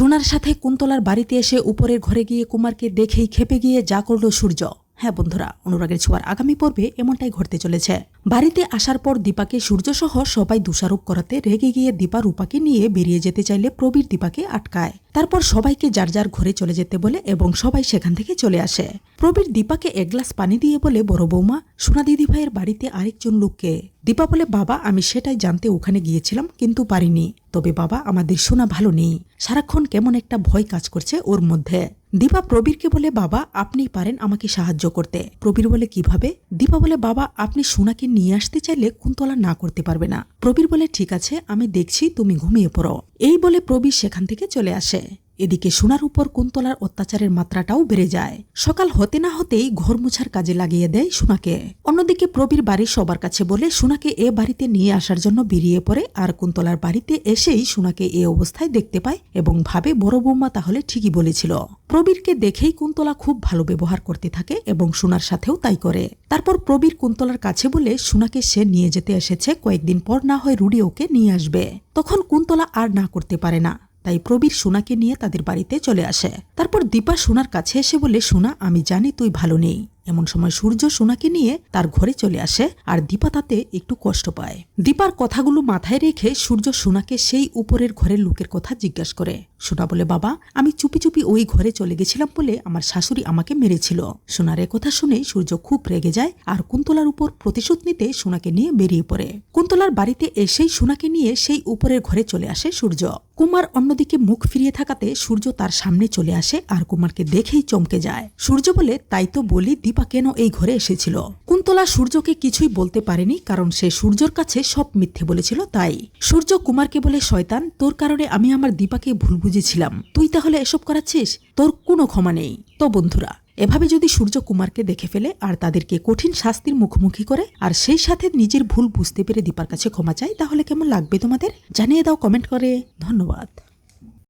সোনার সাথে কুন্তলার বাড়িতে এসে উপরের ঘরে গিয়ে কুমারকে দেখেই খেপে গিয়ে যা করল সূর্য। হ্যাঁ বন্ধুরা, অনুরাগের ছোঁয়ার আগামী পর্বে এমনটাই ঘটতে চলেছে। বাড়িতে আসার পর দীপাকে সূর্যসহ সবাই দোষারোপ করাতে রেগে গিয়ে দীপা রূপাকে নিয়ে বেরিয়ে যেতে চাইলে প্রবীর দীপাকে আটকায়। তারপর সবাইকে যার যার ঘরে চলে যেতে বলে এবং সবাই সেখান থেকে চলে আসে। প্রবীর দীপাকে এক গ্লাস পানি দিয়ে বলে, বড় বৌমা, সোনা দিদি ভাইয়ের বাড়িতে আরেকজন লোককে। দীপা বলে, বাবা, আমি সেটাই জানতে ওখানে গিয়েছিলাম, কিন্তু পারিনি। তবে বাবা, আমাদের সোনা ভালো নেই। সারাক্ষণ কেমন একটা ভয় কাজ করছে ওর মধ্যে। দীপা প্রবীরকে বলে, বাবা আপনি পারেন আমাকে সাহায্য করতে। প্রবীর বলে, কীভাবে? দীপা বলে, বাবা, আপনি সোনাকে নিয়ে আসতে চাইলে কুন্তলা না করতে পারবে না। প্রবীর বলে, ঠিক আছে, আমি দেখছি, তুমি ঘুমিয়ে পড়ো। এই বলে প্রবীর সেখান থেকে চলে আসে। এদিকে সোনার উপর কুন্তলার অত্যাচারের মাত্রাটাও বেড়ে যায়। সকাল হতে না হতেই ঘর মুছার কাজে লাগিয়ে দেয় সোনাকে। অন্যদিকে প্রবীর বাড়ির সবার কাছে বলে সোনাকে এ বাড়িতে নিয়ে আসার জন্য বেরিয়ে পড়ে আর কুন্তলার বাড়িতে এসেই সোনাকে এ অবস্থায় দেখতে পায় এবং ভাবে, বড় বৌমা তাহলে ঠিকই বলেছিল। প্রবীরকে দেখেই কুন্তলা খুব ভালো ব্যবহার করতে থাকে এবং সোনার সাথেও তাই করে। তারপর প্রবীর কুন্তলার কাছে বলে, সোনাকে সে নিয়ে যেতে এসেছে, কয়েকদিন পর না হয় রুডি ওকে নিয়ে আসবে। তখন কুন্তলা আর না করতে পারে না। তাই প্রবীর সোনাকে নিয়ে তাদের বাড়িতে চলে আসে। তারপর দীপা সোনার কাছে এসে বলে, সোনা, আমি জানি তুই ভালো নেই। এমন সময় সূর্য সোনাকে নিয়ে তার ঘরে চলে আসে আর দীপা তাতে একটু কষ্ট পায়। দীপার কথাগুলো মাথায় রেখে সূর্য সোনাকে সেই উপরের ঘরের লোকের কথা জিজ্ঞাসা করে। সোনা বলে, বাবা, আমি চুপি চুপি ওই ঘরে চলে গেছিলাম বলে আমার শাশুড়ি আমাকে মেরেছিল। সোনার কথা শুনে সূর্য খুব রেগে যায় আর কুন্তলার উপর প্রতিশোধ নিতে সোনাকে নিয়ে বেরিয়ে পড়ে। কুন্তলার বাড়িতে এসেই সোনাকে নিয়ে সেই উপরের ঘরে চলে আসে সূর্য। কুমার অন্যদিকে মুখ ফিরিয়ে থাকাতে সূর্য তার সামনে চলে আসে আর কুমারকে দেখেই চমকে যায়। সূর্য বলে, তাই তো বলি দীপা কেন এই ঘরে এসেছিল? কুন্তলা সূর্যকে কিছুই বলতে পারেনি, কারণ সে সূর্যর কাছে সব মিথ্যে বলেছিল, তাই। সূর্য কুমারকে বলে, শয়তান, তোর কারণে আমি আমার দীপাকে ভুল বুঝেছিলাম। তুই তাহলে এসব করাচ্ছিস? তোর কোনো ক্ষমা নেই। তো বন্ধুরা, এভাবে যদি সূর্য কুমারকে দেখে ফেলে আর তাদেরকে কঠিন শাস্তির মুখোমুখি করে, আর সেই সাথে নিজের ভুল বুঝতে পেরে দীপার কাছে ক্ষমা চায়, তাহলে কেমন লাগবে তোমাদের? জানিয়ে দাও কমেন্ট করে। ধন্যবাদ।